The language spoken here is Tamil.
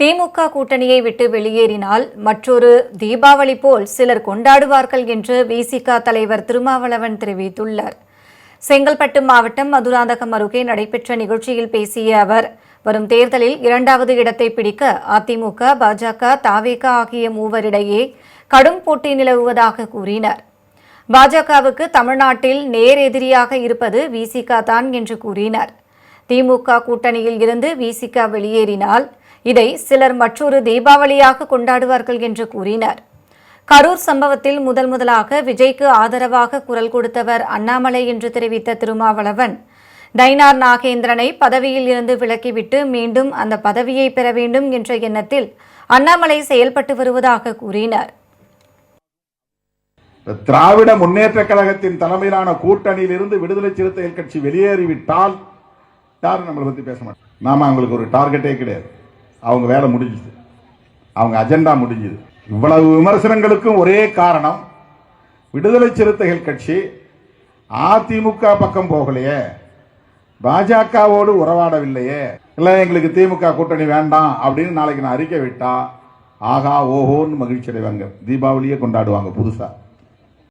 திமுக கூட்டணியை விட்டு வெளியேறினால் மற்றொரு தீபாவளி போல் சிலர் கொண்டாடுவார்கள் என்று விசிக தலைவர் திருமாவளவன் தெரிவித்துள்ளார். செங்கல்பட்டு மாவட்டம் மதுராந்தகம் அருகே நடைபெற்ற நிகழ்ச்சியில் பேசிய அவர் வரும் தேர்தலில் இரண்டாவது இடத்தை பிடிக்க அதிமுக பாஜக தாவேக ஆகிய மூவரிடையே கடும் போட்டி நிலவுவதாக கூறினார். பாஜகவுக்கு தமிழ்நாட்டில் நேர் எதிரியாக இருப்பது விசிக தான் என்று கூறினார். திமுக கூட்டணியில் இருந்து விசிக வெளியேறினால் இதை சிலர் மற்றொரு தீபாவளியாக கொண்டாடுவார்கள் என்று கூறினர். கரூர் சம்பவத்தில் முதல் முதலாக விஜய்க்கு ஆதரவாக குரல் கொடுத்தவர் அண்ணாமலை என்று தெரிவித்த திருமாவளவன் நயினார் நாகேந்திரனை பதவியில் இருந்து விலக்கிவிட்டு மீண்டும் அந்த பதவியை பெற வேண்டும் என்ற எண்ணத்தில் அண்ணாமலை செயல்பட்டு வருவதாக கூறினார். திராவிட முன்னேற்ற கழகத்தின் தலைமையிலான கூட்டணியில் இருந்து விடுதலை சிறுத்தைகள் கட்சி வெளியேறிவிட்டால் யாரும் நம்மளை பத்தி பேச மாட்டோம் நாம அவங்களுக்கு ஒரு டார்கெட்டே கிடையாது. அவங்க வேலை முடிஞ்சுது. அவங்க அஜெண்டா முடிஞ்சுது. இவ்வளவு விமர்சனங்களுக்கும் ஒரே காரணம் விடுதலை சிறுத்தைகள் கட்சி அதிமுக பக்கம் போகலையே. பாஜகவோடு உறவாடவில்லையே. இல்லை எங்களுக்கு திமுக கூட்டணி வேண்டாம் அப்படின்னு நாளைக்கு நான் அறிக்கை விட்டா ஆகா ஓஹோன்னு மகிழ்ச்சி அடைவாங்க தீபாவளியே கொண்டாடுவாங்க புதுசாக